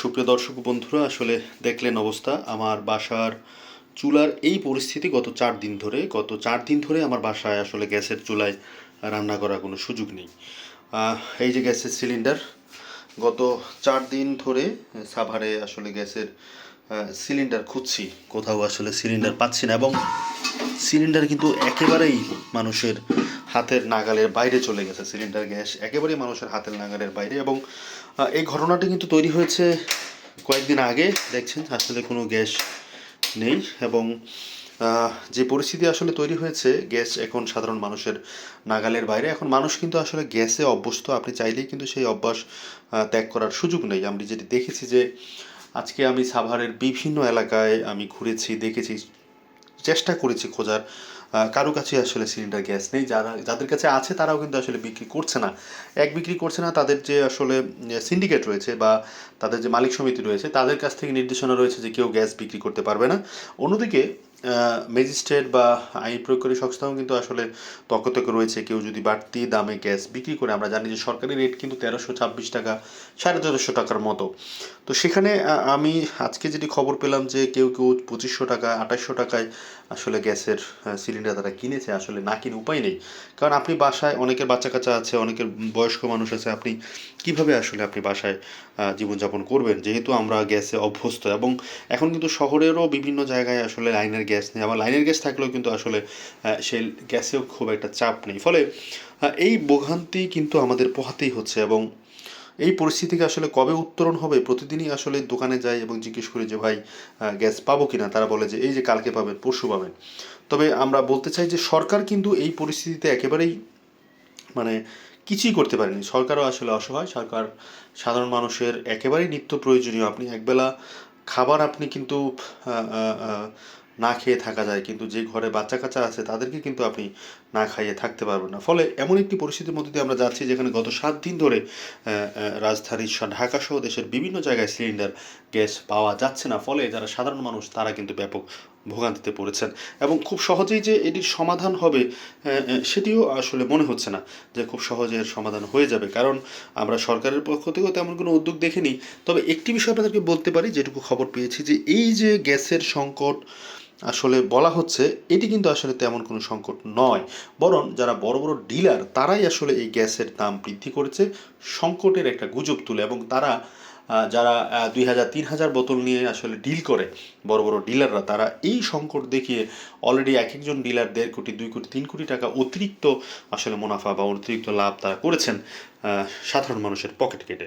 সুপ্রিয় দর্শক বন্ধুরা, আসলে দেখলেন অবস্থা। আমার বাসার চুলার এই পরিস্থিতি গত চার দিন ধরে, গত চার দিন ধরে আমার বাসায় আসলে গ্যাসের চুলায় রান্না করার কোনো সুযোগ নেই। এই যে গ্যাসের সিলিন্ডার, গত চার দিন ধরে সাভারে আসলে গ্যাসের সিলিন্ডার খুঁজছি। কোথাও আসলে সিলিন্ডার পাচ্ছি না এবং সিলিন্ডার কিন্তু একেবারেই মানুষের হাতের নাগালের বাইরে চলে গেছে সিলিন্ডার গ্যাস একেবারেই মানুষের হাতের নাগালের বাইরে এবং এই ঘটনাটি কিন্তু তৈরি হয়েছে কয়েকদিন আগে, দেখছেন, আসলে কোনো গ্যাস নেই এবং যে পরিস্থিতি আসলে তৈরি হয়েছে, গ্যাস এখন সাধারণ মানুষের নাগালের বাইরে। এখন মানুষ কিন্তু আসলে গ্যাসে অভ্যস্ত, আপনি চাইলেই কিন্তু সেই অভ্যাস ত্যাগ করার সুযোগ নেই। আমি যেটি দেখেছি যে, আজকে আমি সাভারের বিভিন্ন এলাকায় আমি ঘুরেছি, দেখেছি চেষ্টা করেছি খোঁজার। কারও কাছে আসলে সিলিন্ডার গ্যাস নেই। যারা, যাদের কাছে আছে তারাও কিন্তু আসলে বিক্রি করছে না। এক বিক্রি করছে না, তাদের যে আসলে সিন্ডিকেট রয়েছে বা তাদের যে মালিক সমিতি রয়েছে, তাদের কাছ থেকে নির্দেশনা রয়েছে যে কেউ গ্যাস বিক্রি করতে পারবে না। অন্যদিকে ম্যাজিস্ট্রেট বা আইন প্রয়োগকারী সংস্থাও কিন্তু আসলে তকতকে রয়েছে। কেউ যদি বাড়তি দামে গ্যাস বিক্রি করে, আমরা জানি যে সরকারি রেট কিন্তু তেরোশো ছাব্বিশ টাকা, সাড়ে তেরোশো টাকার মতো। তো সেখানে আমি আজকে যেটি খবর পেলাম যে কেউ কেউ পঁচিশশো টাকা, আঠাশশো টাকায় আসলে গ্যাসের সিলিন্ডার তারা কিনেছে, আসলে না কিনে উপায় নেই। কারণ আপনি বাসায় অনেকের বাচ্চা কাচ্চা আছে, অনেকের বয়স্ক মানুষ আছে, আপনি কীভাবে আসলে আপনি বাসায় জীবনযাপন করবেন? যেহেতু আমরা গ্যাসে অভ্যস্ত এবং এখন কিন্তু শহরেরও বিভিন্ন জায়গায় আসলে লাইনের গ্যাস নেই, আবার লাইনের গ্যাস থাকলেও কিন্তু আসলে সেই গ্যাসেও খুব একটা চাপ নেই। ফলে এই ভোগান্তি কিন্তু আমাদের পোহাতেই হচ্ছে এবং এই পরিস্থিতিকে আসলে কবে উত্তরণ হবে, প্রতিদিনই আসলে দোকানে যাই এবং জিজ্ঞেস করি যে, ভাই গ্যাস পাবো কিনা? তারা বলে যে, এই যে কালকে পাবেন পরশু পাবেন তবে আমরা বলতে চাই যে, সরকার কিন্তু এই পরিস্থিতিতে একেবারেই মানে কিছুই করতে পারেনি। সরকারও আসলে অসহায়, সরকার সাধারণ মানুষের একেবারেই নিত্য প্রয়োজনীয়। আপনি একবেলা খাবার আপনি কিন্তু না খেয়ে থাকা যায়, কিন্তু যে ঘরে বাচ্চা কাচ্চা আছে, তাদেরকে কিন্তু আপনি না খাইয়ে থাকতে পারবেন না। ফলে এমন একটি পরিস্থিতির মধ্যে দিয়ে আমরা যাচ্ছি, যেখানে গত সাত দিন ধরে রাজধানী স- ঢাকা সহ দেশের বিভিন্ন জায়গায় সিলিন্ডার, গ্যাস পাওয়া যাচ্ছে না। ফলে যারা সাধারণ মানুষ, তারা কিন্তু ব্যাপক ভোগান্তিতে পড়েছেন। এবং খুব সহজেই যে এটির সমাধান হবে সেটিও আসলে মনে হচ্ছে না যে খুব সহজে এর সমাধান হয়ে যাবে। কারণ আমরা সরকারের পক্ষ থেকেও তেমন কোনো উদ্যোগ দেখিনি। তবে একটি বিষয় আপনাদেরকে বলতে পারি, যেটুকু খবর পেয়েছি, যে এই যে গ্যাসের সংকট আসলে বলা হচ্ছে এটি কিন্তু আসলে তেমন কোনো সংকট নয়। বরং যারা বড় বড় ডিলার তারাই আসলে এই গ্যাসের দাম বৃদ্ধি করেছে, সংকটের একটা গুজব তুলে এবং তারা যারা দুই হাজার, তিন হাজার বোতল নিয়ে আসলে ডিল করে বড় বড় ডিলাররা, তারা এই সংকট দেখিয়ে অলরেডি এক একজন ডিলার দেড় কোটি, দুই কোটি, তিন কোটি টাকা অতিরিক্ত আসলে মুনাফা বা অতিরিক্ত লাভ তারা করেছেন সাধারণ মানুষের পকেট কেটে।